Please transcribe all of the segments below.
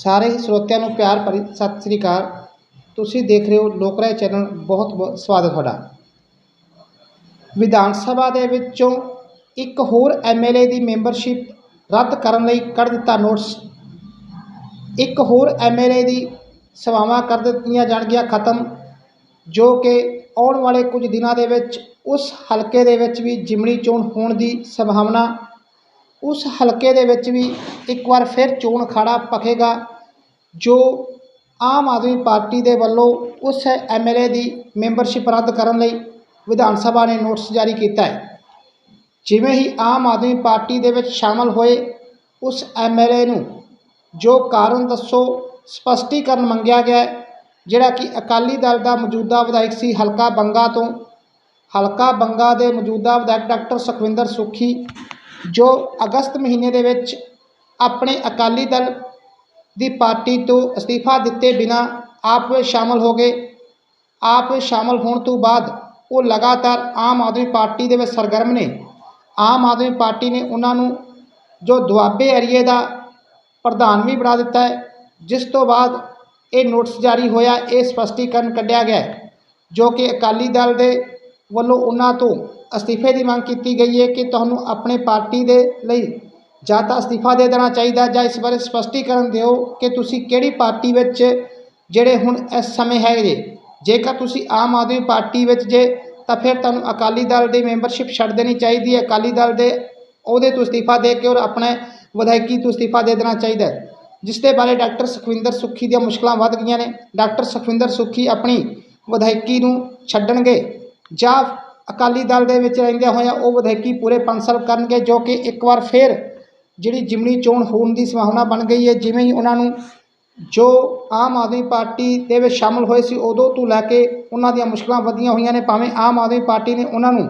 ਸਾਰੇ ਹੀ ਸਰੋਤਿਆਂ ਨੂੰ ਪਿਆਰ ਭਰੀ ਸਤਿ ਸ੍ਰੀ ਅਕਾਲ। ਤੁਸੀਂ ਦੇਖ ਰਹੇ ਹੋ ਲੋਕ ਰਾਏ ਚੈਨਲ, ਬਹੁਤ ਬਹੁਤ ਸਵਾਗਤ ਤੁਹਾਡਾ। ਵਿਧਾਨ ਸਭਾ ਦੇ ਵਿੱਚੋਂ ਇੱਕ ਹੋਰ ਐਮਐਲਏ ਦੀ ਮੈਂਬਰਸ਼ਿਪ ਰੱਦ ਕਰਨ ਲਈ ਕੱਢ ਦਿੱਤਾ ਨੋਟਿਸ। ਇੱਕ ਹੋਰ ਐਮਐਲਏ ਦੀ ਸੇਵਾਵਾਂ ਕਰ ਦਿੱਤੀਆਂ ਜਾਣਗੀਆਂ ਖਤਮ, ਜੋ ਕਿ ਆਉਣ ਵਾਲੇ ਕੁਝ ਦਿਨਾਂ ਦੇ ਵਿੱਚ ਉਸ ਹਲਕੇ ਦੇ ਵਿੱਚ ਵੀ ਜਿਮਣੀ ਚੋਣ ਹੋਣ ਦੀ ਸੰਭਾਵਨਾ ਉਸ ਹਲਕੇ ਦੇ ਵਿੱਚ ਵੀ ਇੱਕ ਵਾਰ ਫਿਰ ਚੋਣ ਅਖਾੜਾ ਭਖੇਗਾ ਜੋ ਆਮ ਆਦਮੀ ਪਾਰਟੀ ਦੇ ਵੱਲੋਂ ਉਸ ਐਮਐਲਏ ਦੀ ਮੈਂਬਰਸ਼ਿਪ ਰੱਦ ਕਰਨ ਲਈ ਵਿਧਾਨ ਸਭਾ ਨੇ ਨੋਟਿਸ ਜਾਰੀ ਕੀਤਾ ਹੈ। ਜਿਵੇਂ ਹੀ ਆਮ ਆਦਮੀ ਪਾਰਟੀ ਦੇ ਵਿੱਚ ਸ਼ਾਮਲ ਹੋਏ, ਉਸ ਐਮਐਲਏ ਨੂੰ ਜੋ ਕਾਰਨ ਦੱਸੋ, ਸਪਸ਼ਟੀਕਰਨ ਮੰਗਿਆ ਗਿਆ ਜਿਹੜਾ ਕਿ ਅਕਾਲੀ ਦਲ ਦਾ ਮੌਜੂਦਾ ਵਿਧਾਇਕ ਸੀ ਹਲਕਾ ਬੰਗਾ ਤੋਂ। ਹਲਕਾ ਬੰਗਾ ਦੇ ਮੌਜੂਦਾ ਵਿਧਾਇਕ ਡਾਕਟਰ ਸੁਖਵਿੰਦਰ ਸੁਖੀ ਜੋ ਅਗਸਤ ਮਹੀਨੇ ਦੇ ਵਿੱਚ ਆਪਣੇ ਅਕਾਲੀ ਦਲ ਦੀ ਪਾਰਟੀ ਤੋਂ ਅਸਤੀਫਾ ਦਿੱਤੇ ਬਿਨਾ ਆਪ ਵਿੱਚ ਸ਼ਾਮਲ ਹੋ ਗਏ। ਆਪ ਸ਼ਾਮਲ ਹੋਣ ਤੋਂ ਬਾਅਦ ਉਹ ਲਗਾਤਾਰ ਆਮ ਆਦਮੀ ਪਾਰਟੀ ਦੇ ਵਿੱਚ ਸਰਗਰਮ ਨੇ। ਆਮ ਆਦਮੀ ਪਾਰਟੀ ਨੇ ਉਹਨਾਂ ਨੂੰ ਜੋ ਦੁਆਬੇ ਏਰੀਏ ਦਾ ਪ੍ਰਧਾਨ ਵੀ ਬਣਾ ਦਿੱਤਾ ਹੈ, ਜਿਸ ਤੋਂ ਬਾਅਦ ਇਹ ਨੋਟਿਸ ਜਾਰੀ ਹੋਇਆ, ਇਹ ਸਪਸ਼ਟੀਕਰਨ ਕੱਢਿਆ ਗਿਆ ਜੋ ਕਿ ਅਕਾਲੀ ਦਲ ਦੇ ਵੱਲੋਂ ਉਹਨਾਂ ਤੋਂ ਅਸਤੀਫੇ ਦੀ ਮੰਗ ਕੀਤੀ ਗਈ ਹੈ ਕਿ ਤੁਹਾਨੂੰ ਆਪਣੇ ਪਾਰਟੀ ਦੇ ਲਈ ਜਾਂ ਤਾਂ ਅਸਤੀਫਾ ਦੇ ਦੇਣਾ ਚਾਹੀਦਾ ਜਾਂ ਇਸ ਬਾਰੇ ਸਪਸ਼ਟੀਕਰਨ ਦਿਓ ਕਿ ਤੁਸੀਂ ਕਿਹੜੀ ਪਾਰਟੀ ਵਿੱਚ ਜਿਹੜੇ ਹੁਣ ਇਸ ਸਮੇਂ ਹੈਗੇ ਜੇ। ਜੇਕਰ ਤੁਸੀਂ ਆਮ ਆਦਮੀ ਪਾਰਟੀ ਵਿੱਚ ਜੇ, ਤਾਂ ਫਿਰ ਤੁਹਾਨੂੰ ਅਕਾਲੀ ਦਲ ਦੀ ਮੈਂਬਰਸ਼ਿਪ ਛੱਡ ਦੇਣੀ ਚਾਹੀਦੀ ਹੈ। ਅਕਾਲੀ ਦਲ ਦੇ ਉਹਦੇ ਤੋਂ ਅਸਤੀਫਾ ਦੇ ਕੇ ਔਰ ਆਪਣੇ ਵਿਧਾਇਕੀ ਤੋਂ ਅਸਤੀਫਾ ਦੇ ਦੇਣਾ ਚਾਹੀਦਾ ਹੈ। ਜਿਸ ਦੇ ਬਾਰੇ ਡਾਕਟਰ ਸੁਖਵਿੰਦਰ ਸੁੱਖੀ ਦੀਆਂ ਮੁਸ਼ਕਲਾਂ ਵੱਧ ਗਈਆਂ ਨੇ। ਡਾਕਟਰ ਸੁਖਵਿੰਦਰ ਸੁੱਖੀ ਆਪਣੀ ਵਿਧਾਇਕੀ ਨੂੰ ਛੱਡਣਗੇ ਜਾਂ ਅਕਾਲੀ ਦਲ ਦੇ ਵਿੱਚ ਰਹਿੰਦਿਆਂ ਹੋਇਆਂ ਉਹ ਵਿਧਾਇਕੀ ਪੂਰੇ 5 ਕਰਨਗੇ, ਜੋ ਕਿ ਇੱਕ ਵਾਰ ਫਿਰ ਜਿਹੜੀ ਜਿਮਨੀ ਚੋਣ ਹੋਣ ਦੀ ਸੰਭਾਵਨਾ ਬਣ ਗਈ ਹੈ, ਜਿਵੇਂ ਹੀ ਉਹਨਾਂ ਨੂੰ ਜੋ ਆਮ ਆਦਮੀ ਪਾਰਟੀ ਦੇ ਵਿੱਚ ਸ਼ਾਮਲ ਹੋਏ ਸੀ, ਉਦੋਂ ਤੋਂ ਲੈ ਕੇ ਉਹਨਾਂ ਦੀਆਂ ਮੁਸ਼ਕਲਾਂ ਵਧੀਆਂ ਹੋਈਆਂ ਨੇ, ਭਾਵੇਂ ਆਮ ਆਦਮੀ ਪਾਰਟੀ ਨੇ ਉਹਨਾਂ ਨੂੰ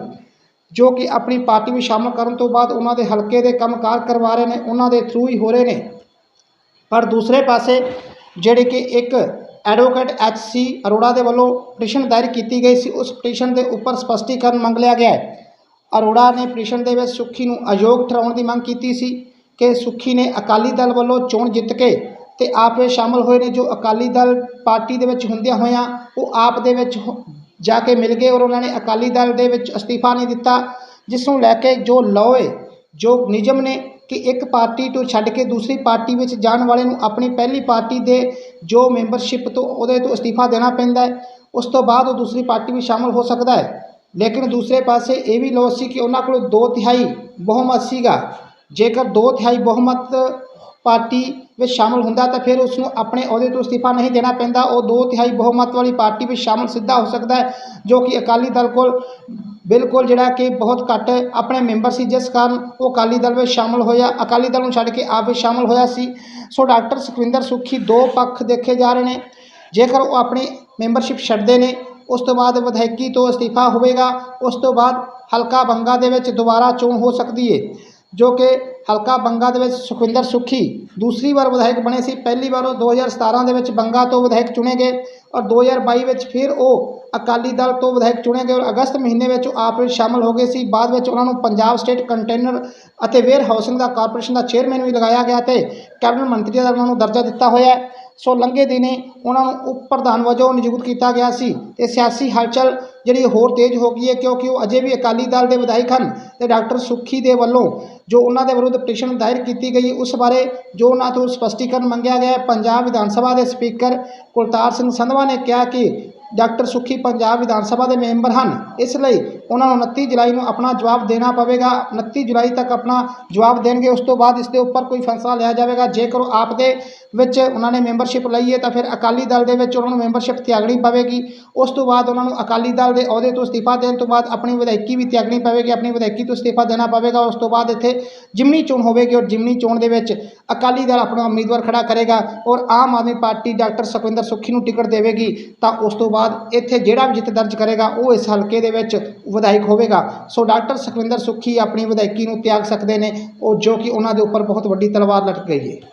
ਜੋ ਕਿ ਆਪਣੀ ਪਾਰਟੀ ਵਿੱਚ ਸ਼ਾਮਲ ਕਰਨ ਤੋਂ ਬਾਅਦ ਉਹਨਾਂ ਦੇ ਹਲਕੇ ਦੇ ਕੰਮਕਾਰ ਕਰਵਾ ਰਹੇ ਨੇ, ਉਹਨਾਂ ਦੇ ਥਰੂ ਹੀ ਹੋ ਰਹੇ ਨੇ। ਪਰ ਦੂਸਰੇ ਪਾਸੇ ਜਿਹੜੇ ਕਿ ਇੱਕ ਐਡਵੋਕੇਟ ਐਚ ਸੀ ਅਰੋੜਾ ਦੇ ਵੱਲੋਂ ਪਟੀਸ਼ਨ ਦਾਇਰ ਕੀਤੀ ਗਈ ਸੀ। ਉਸ ਪਟੀਸ਼ਨ ਦੇ ਉੱਪਰ ਸਪਸ਼ਟੀਕਰਨ ਮੰਗ ਲਿਆ ਗਿਆ ਹੈ। ਅਰੋੜਾ ਨੇ ਪਟੀਸ਼ਨ ਦੇ ਵਿੱਚ ਸੁੱਖੀ ਨੂੰ ਅਯੋਗ ਠਹਿਰਾਉਣ ਦੀ ਮੰਗ ਕੀਤੀ ਸੀ ਕਿ ਸੁੱਖੀ ਨੇ ਅਕਾਲੀ ਦਲ ਵੱਲੋਂ ਚੋਣ ਜਿੱਤ ਕੇ ਤੇ ਆਪ ਵਿੱਚ ਸ਼ਾਮਲ ਹੋਏ ਨੇ। ਜੋ ਅਕਾਲੀ ਦਲ ਪਾਰਟੀ ਦੇ ਵਿੱਚ ਹੁੰਦਿਆਂ ਹੋਇਆਂ ਉਹ ਆਪ ਦੇ ਵਿੱਚ ਹੋ- ਜਾ ਕੇ ਮਿਲ ਗਏ ਔਰ ਉਹਨਾਂ ਨੇ ਅਕਾਲੀ ਦਲ ਦੇ ਵਿੱਚ ਅਸਤੀਫਾ ਨਹੀਂ ਦਿੱਤਾ। ਜਿਸ ਨੂੰ ਲੈ ਕੇ ਜੋ ਲੋਏ ਜੋ ਨਿਯਮ ਨੇ ਕਿ ਇੱਕ ਪਾਰਟੀ ਤੋਂ ਛੱਡ ਕੇ ਦੂਸਰੀ ਪਾਰਟੀ ਵਿੱਚ ਜਾਣ ਵਾਲੇ ਨੂੰ ਆਪਣੀ ਪਹਿਲੀ ਪਾਰਟੀ ਦੇ ਜੋ ਮੈਂਬਰਸ਼ਿਪ ਤੋਂ ਉਹਦੇ ਤੋਂ ਅਸਤੀਫਾ ਦੇਣਾ ਪੈਂਦਾ ਹੈ, ਉਸ ਤੋਂ ਬਾਅਦ ਉਹ ਦੂਸਰੀ ਪਾਰਟੀ ਵਿੱਚ ਸ਼ਾਮਲ ਹੋ ਸਕਦਾ ਹੈ। ਲੇਕਿਨ ਦੂਸਰੇ ਪਾਸੇ ਇਹ ਵੀ ਲੋ ਸੀ ਕਿ ਉਹਨਾਂ ਕੋਲ ਦੋ ਤਿਹਾਈ ਬਹੁਮਤ ਸੀਗਾ। ਜੇਕਰ ਦੋ ਤਿਹਾਈ ਬਹੁਮਤ ਪਾਰਟੀ ਵਿੱਚ ਸ਼ਾਮਲ ਹੁੰਦਾ ਤਾਂ ਫਿਰ ਉਸ ਨੂੰ ਆਪਣੇ ਅਹੁਦੇ ਤੋਂ ਅਸਤੀਫਾ ਨਹੀਂ ਦੇਣਾ ਪੈਂਦਾ। ਉਹ ਦੋ ਤਿਹਾਈ ਬਹੁਮਤ ਵਾਲੀ ਪਾਰਟੀ ਵਿੱਚ ਸ਼ਾਮਲ ਸਿੱਧਾ ਹੋ ਸਕਦਾ ਹੈ, ਜੋ ਕਿ ਅਕਾਲੀ ਦਲ ਕੋਲ ਬਿਲਕੁਲ ਜਿਹੜਾ ਕਿ ਬਹੁਤ ਘੱਟ ਆਪਣੇ ਮੈਂਬਰ ਸੀ, ਜਿਸ ਕਾਰਨ ਉਹ ਅਕਾਲੀ ਦਲ ਵਿੱਚ ਸ਼ਾਮਲ ਹੋਇਆ। ਅਕਾਲੀ ਦਲ ਨੂੰ ਛੱਡ ਕੇ ਆਪ ਵਿੱਚ ਸ਼ਾਮਲ ਹੋਇਆ ਸੀ। ਸੋ ਡਾਕਟਰ ਸੁਖਵਿੰਦਰ ਸੁੱਖੀ ਦੋ ਪੱਖ ਦੇਖੇ ਜਾ ਰਹੇ ਨੇ। ਜੇਕਰ ਉਹ ਆਪਣੀ ਮੈਂਬਰਸ਼ਿਪ ਛੱਡਦੇ ਨੇ, ਉਸ ਤੋਂ ਬਾਅਦ ਵਿਧਾਇਕੀ ਤੋਂ ਅਸਤੀਫਾ ਹੋਵੇਗਾ। ਉਸ ਤੋਂ ਬਾਅਦ ਹਲਕਾ ਬੰਗਾ ਦੇ ਵਿੱਚ ਦੁਬਾਰਾ ਚੋਣ ਹੋ ਸਕਦੀ ਹੈ ਜੋ ਕਿ ਹਲਕਾ ਬੰਗਾ ਦੇ ਵਿੱਚ ਸੁਖਵਿੰਦਰ ਸੁੱਖੀ, ਦੂਸਰੀ ਵਾਰ ਵਿਧਾਇਕ ਬਣੇ ਸੀ। ਪਹਿਲੀ ਵਾਰ ਉਹ 2017 ਦੇ ਵਿੱਚ ਬੰਗਾ ਤੋਂ ਵਿਧਾਇਕ ਚੁਣੇ ਗਏ ਔਰ 2022 ਵਿੱਚ ਫਿਰ ਉਹ ਅਕਾਲੀ ਦਲ ਤੋਂ ਵਿਧਾਇਕ ਚੁਣੇ ਗਏ ਔਰ ਅਗਸਤ ਮਹੀਨੇ ਵਿੱਚ ਉਹ ਆਪ ਵਿੱਚ ਸ਼ਾਮਲ ਹੋ ਗਏ ਸੀ। ਬਾਅਦ ਵਿੱਚ ਉਹਨਾਂ ਨੂੰ ਪੰਜਾਬ ਸਟੇਟ ਕੰਟੇਨਰ ਅਤੇ ਵੇਅਰ ਹਾਊਸਿੰਗ ਦਾ ਕਾਰਪੋਰੇਸ਼ਨ ਦਾ ਚੇਅਰਮੈਨ ਵੀ ਲਗਾਇਆ ਗਿਆ ਤੇ ਕੈਬਨਿਟ ਮੰਤਰੀ ਦਾ ਉਹਨਾਂ ਨੂੰ ਦਰਜਾ ਦਿੱਤਾ ਹੋਇਆ ਸੋ ਲੰਘੇ ਦਿਨੇ ਉਹਨਾਂ ਨੂੰ ਉਪ ਪ੍ਰਧਾਨ ਵਜੋਂ ਨਿਯੁਕਤ ਕੀਤਾ ਗਿਆ ਸੀ ਤੇ ਸਿਆਸੀ ਹਲਚਲ ਜਿਹੜੀ ਹੋਰ ਤੇਜ਼ ਹੋ ਗਈ ਹੈ ਕਿਉਂਕਿ ਉਹ ਅਜੇ ਵੀ ਅਕਾਲੀ ਦਲ ਦੇ ਵਿਧਾਇਕ ਹਨ ਤੇ ਡਾਕਟਰ ਸੁੱਖੀ ਦੇ ਵੱਲੋਂ ਜੋ ਉਹਨਾਂ ਦੇ ਵਿਰੁੱਧ ਪਟੀਸ਼ਨ ਦਾਇਰ ਕੀਤੀ ਗਈ। ਉਸ ਬਾਰੇ ਜੋ ਉਹਨਾਂ ਤੋਂ ਸਪਸ਼ਟੀਕਰਨ ਮੰਗਿਆ ਗਿਆ ਪੰਜਾਬ ਵਿਧਾਨ ਸਭਾ ਦੇ ਸਪੀਕਰ ਕੁਲਤਾਰ ਸਿੰਘ ਸੰਧਵਾ ਨੇ ਕਿਹਾ ਕਿ ਡਾਕਟਰ ਸੁੱਖੀ ਪੰਜਾਬ ਵਿਧਾਨ ਸਭਾ ਦੇ ਮੈਂਬਰ ਹਨ। ਇਸ ਲਈ ਉਹਨਾਂ ਨੂੰ 29 ਜੁਲਾਈ ਨੂੰ ਆਪਣਾ ਜਵਾਬ ਦੇਣਾ ਪਵੇਗਾ। 29 ਜੁਲਾਈ ਤੱਕ ਆਪਣਾ ਜਵਾਬ ਦੇਣਗੇ। ਉਸ ਤੋਂ ਬਾਅਦ ਇਸ ਦੇ ਉੱਪਰ ਕੋਈ ਫੈਸਲਾ ਲਿਆ ਜਾਵੇਗਾ। ਜੇਕਰ ਉਹ ਆਪ ਦੇ ਵਿੱਚ ਉਹਨਾਂ ਨੇ ਮੈਂਬਰਸ਼ਿਪ ਲਈ ਹੈ, ਤਾਂ ਫਿਰ ਅਕਾਲੀ ਦਲ ਦੇ ਵਿੱਚ ਉਹਨਾਂ ਨੂੰ ਮੈਂਬਰਸ਼ਿਪ ਤਿਆਗਣੀ ਪਵੇਗੀ। ਉਸ ਤੋਂ ਬਾਅਦ ਉਹਨਾਂ ਨੂੰ ਅਕਾਲੀ ਦਲ ਦੇ ਅਹੁਦੇ ਤੋਂ ਅਸਤੀਫਾ ਦੇਣ ਤੋਂ ਬਾਅਦ ਆਪਣੀ ਵਿਧਾਇਕੀ ਵੀ ਤਿਆਗਣੀ ਪਵੇਗੀ। ਆਪਣੀ ਵਿਧਾਇਕੀ ਤੋਂ ਅਸਤੀਫਾ ਦੇਣਾ ਪਵੇਗਾ। ਉਸ ਤੋਂ ਬਾਅਦ ਇੱਥੇ ਜਿਮਨੀ ਚੋਣ ਹੋਵੇਗੀ ਔਰ ਜਿਮਨੀ ਚੋਣ ਦੇ ਵਿੱਚ ਅਕਾਲੀ ਦਲ ਆਪਣਾ ਉਮੀਦਵਾਰ ਖੜਾ ਕਰੇਗਾ ਔਰ ਆਮ ਆਦਮੀ ਪਾਰਟੀ ਡਾਕਟਰ ਸੁਖਵਿੰਦਰ ਸੁੱਖੀ ਨੂੰ ਟਿਕਟ ਦੇਵੇਗੀ। ਤਾਂ ਉਸ ਤੋਂ ਬਾਅਦ ਬਾਅਦ ਇੱਥੇ ਜਿਹੜਾ ਵੀ ਜਿੱਤ ਦਰਜ ਕਰੇਗਾ, ਉਹ ਇਸ ਹਲਕੇ ਦੇ ਵਿੱਚ ਵਿਧਾਇਕ ਹੋਵੇਗਾ। ਸੋ ਡਾਕਟਰ ਸੁਖਵਿੰਦਰ ਸੁੱਖੀ ਆਪਣੀ ਵਿਧਾਇਕੀ ਨੂੰ ਤਿਆਗ ਸਕਦੇ ਨੇ, ਉਹ ਜੋ ਕਿ ਉਹਨਾਂ ਦੇ ਉੱਪਰ ਬਹੁਤ ਵੱਡੀ ਤਲਵਾਰ ਲਟਕ ਗਈ ਹੈ।